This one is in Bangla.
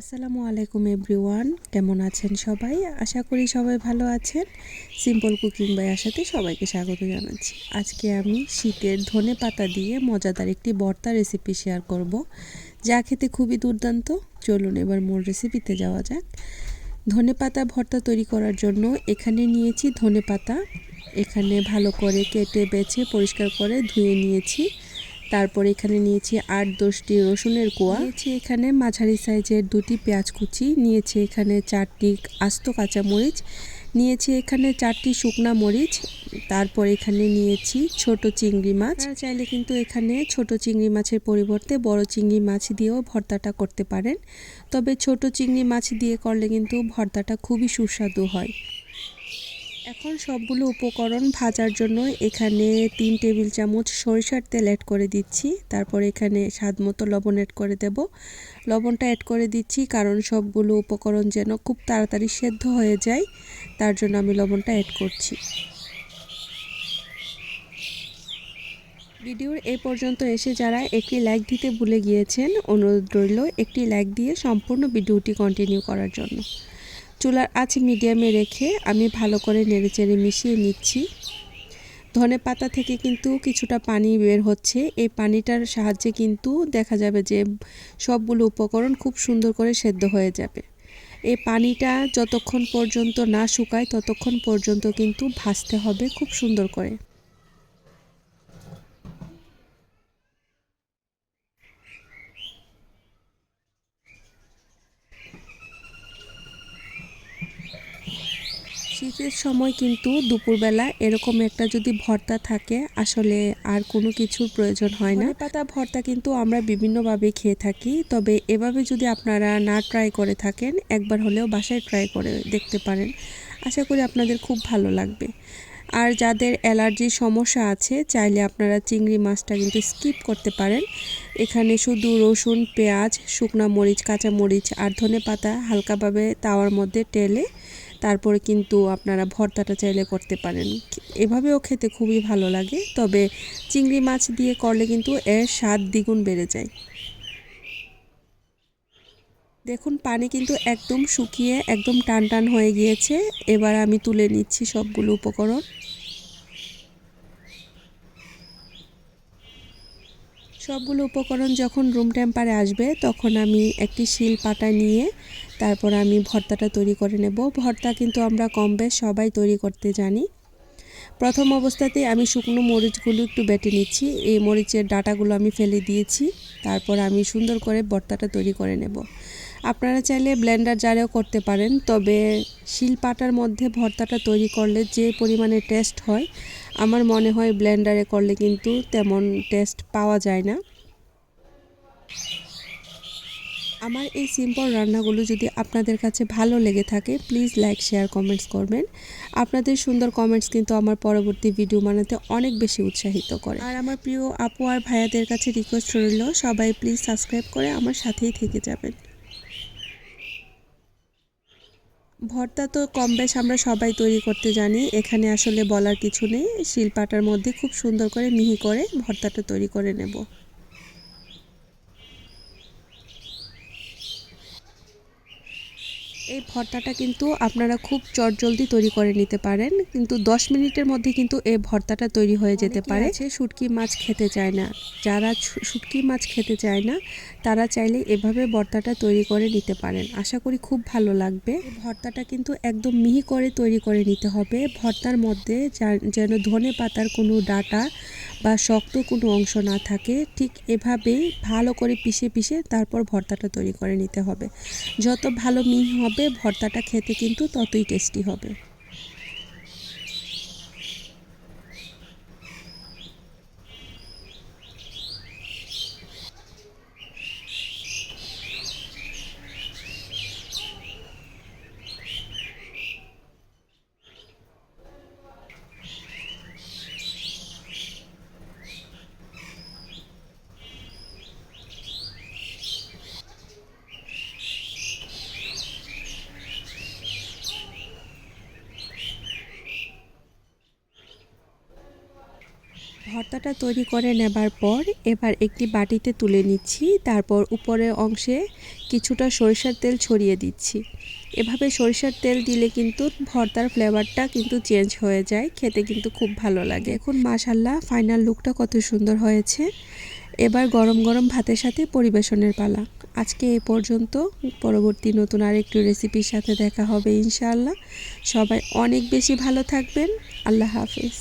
আসসালামু আলাইকুম এভরিওয়ান, কেমন আছেন সবাই? আশা করি সবাই ভালো আছেন। সিম্পল কুকিং বাই আশাতে সবাইকে স্বাগত জানাচ্ছি। আজকে আমি শীতের ধনে পাতা দিয়ে মজাদার একটি ভর্তা রেসিপি শেয়ার করব। যা খেতে খুবই দুর্দান্ত। চলুন এবার মূল রেসিপিতে যাওয়া যাক। ধনে পাতা ভর্তা তৈরি করার জন্য এখানে নিয়েছি ধনে পাতা। এখানে ভালো করে কেটে বেছে পরিষ্কার করে ধুয়ে নিয়েছি। তারপর এখানে নিয়েছি আট দশটি রসুনের কোয়া। নিয়েছি এখানে মাঝারি সাইজের দুটি পেঁয়াজ কুচি, নিয়েছি এখানে চারটি আস্ত কাঁচামরিচ নিয়েছি এখানে চারটি শুকনা মরিচ, তারপর এখানে নিয়েছি ছোট চিংড়ি মাছ। চাইলে কিন্তু এখানে ছোট চিংড়ি মাছের পরিবর্তে বড় চিংড়ি মাছ দিয়েও ভর্তাটা করতে পারেন। তবে ছোট চিংড়ি মাছ দিয়ে করলে কিন্তু ভর্তাটা খুবই সুস্বাদু হয়। এখন সবগুলো উপকরণ ভাজার জন্য এখানে তিন টেবিল চামচ সরিষার তেল অ্যাড করে দিচ্ছি। তারপর এখানে স্বাদ মতো লবণ অ্যাড করে দেব। লবণটা অ্যাড করে দিচ্ছি কারণ সবগুলো উপকরণ যেন খুব তাড়াতাড়ি সেদ্ধ হয়ে যায়, তার জন্য আমি লবণটা অ্যাড করছি। ভিডিওর এই পর্যন্ত এসে যারা একটি লাইক দিতে ভুলে গিয়েছেন, অনুরোধ রইল একটি লাইক দিয়ে সম্পূর্ণ ভিডিওটি কন্টিনিউ করার জন্য। চুলার আঁচ মিডিয়ামে রেখে আমি ভালো করে নেড়েচেড়ে মিশিয়ে নিচ্ছি। ধনে পাতা থেকে কিন্তু কিছুটা পানি বের হচ্ছে। এই পানিটার সাহায্যে কিন্তু দেখা যাবে যে সবগুলো উপকরণ খুব সুন্দর করে সেদ্ধ হয়ে যাবে। এই পানিটা যতক্ষণ পর্যন্ত না শুকায় ততক্ষণ পর্যন্ত কিন্তু ভাজতে হবে খুব সুন্দর করে। শীতের সময় কিন্তু দুপুরবেলা এরকম একটা যদি ভর্তা থাকে, আসলে আর কোনো কিছুর প্রয়োজন হয় না। পাতা ভর্তা কিন্তু আমরা বিভিন্নভাবে খেয়ে থাকি, তবে এভাবে যদি আপনারা না ট্রাই করে থাকেন, একবার হলেও বাসায় ট্রাই করে দেখতে পারেন। আশা করি আপনাদের খুব ভালো লাগবে। আর যাদের অ্যালার্জির সমস্যা আছে, চাইলে আপনারা চিংড়ি মাছটা কিন্তু স্কিপ করতে পারেন। এখানে শুধু রসুন, পেঁয়াজ, শুকনা মরিচ কাঁচা মরিচ আর ধনে পাতা হালকাভাবে তাওয়ার মধ্যে টেলে তারপরে কিন্তু আপনারা ভর্তাটা চাইলে করতে পারেন। এভাবেও খেতে খুবই ভালো লাগে, তবে চিংড়ি মাছ দিয়ে করলে কিন্তু এর স্বাদ দ্বিগুণ বেড়ে যায়। দেখুন, পানি কিন্তু একদম শুকিয়ে একদম টান টান হয়ে গিয়েছে। এবার আমি তুলে নিচ্ছি সবগুলো উপকরণ। সবগুলো উপকরণ যখন রুম টেম্পারে আসবে, তখন আমি একটি শিল পাটা নিয়ে তারপর আমি ভর্তাটা তৈরি করে নেব। ভর্তা কিন্তু আমরা কম বেশ সবাই তৈরি করতে জানি। প্রথম অবস্থাতেই আমি শুকনো মরিচগুলো একটু বেটে নিচ্ছি। এই মরিচের ডাটাগুলো আমি ফেলে দিয়েছি। তারপর আমি সুন্দর করে ভর্তাটা তৈরি করে নেব। আপনারা চাইলে ব্লেন্ডার জারেও করতে পারেন, তবে শিলপাটার মধ্যে ভর্তাটা তৈরি করলে যে পরিমাণে টেস্ট হয় আমার মনে হয় ব্লেন্ডারে করলে কিন্তু তেমন টেস্ট পাওয়া যায় না। আমার এই সিম্পল রান্নাগুলো যদি আপনাদের কাছে ভালো লেগে থাকে প্লিজ লাইক শেয়ার কমেন্টস করবেন। আপনাদের সুন্দর কমেন্টস কিন্তু আমার পরবর্তী ভিডিও বানাতে অনেক বেশি উৎসাহিত করে। আর আমার প্রিয় আপু আর ভাইয়াদের কাছে রিকোয়েস্ট রইল, সবাই প্লিজ সাবস্ক্রাইব করে আমার সাথেই থেকে যাবেন। ভর্তা তো কম বেশ আমরা সবাই তৈরি করতে জানি। এখানে আসলে বলার কিছু নেই। শিলপাটার মধ্যে খুব সুন্দর করে মিহি করে ভর্তাটা তৈরি করে নেব। এই ভর্তাটা কিন্তু আপনারা খুব চটজলদি তৈরি করে নিতে পারেন। কিন্তু 10 মিনিটের মধ্যে কিন্তু এই ভর্তাটা তৈরি হয়ে যেতে পারে। সে শুটকি মাছ খেতে চায় না। যারা শুটকি মাছ খেতে চায় না তারা চাইলে এভাবে ভর্তাটা তৈরি করে নিতে পারেন। আশা করি খুব ভালো লাগবে। ভর্তাটা কিন্তু একদম মিহি করে তৈরি করে নিতে হবে। ভর্তার মধ্যে যেন ধনে পাতার কোনো ডাটা বা শক্ত কোনো অংশ না থাকে ঠিক এভাবেই ভালো করে পিষে পিষে তারপর ভর্তাটা তৈরি করে নিতে হবে। যত ভালো মিহি হবে ভর্তাটা খেতে কিন্তু ততই টেস্টি হবে। ভর্তাটা তৈরি করে নেবার পর এবার একটি বাটিতে তুলে নিচ্ছি। তারপর উপরের অংশে কিছুটা সরিষার তেল ছড়িয়ে দিচ্ছি। এভাবে সরিষার তেল দিলে কিন্তু ভর্তার ফ্লেভারটা কিন্তু চেঞ্জ হয়ে যায়, খেতে কিন্তু খুব ভালো লাগে। এখন মাশাল্লাহ ফাইনাল লুকটা কত সুন্দর হয়েছে। এবার গরম গরম ভাতের সাথে পরিবেশনের পালা। আজকে এ পর্যন্ত, পরবর্তী নতুন আর আরেকটি রেসিপির সাথে দেখা হবে ইনশাআল্লাহ। সবাই অনেক বেশি ভালো থাকবেন। আল্লাহ হাফিজ।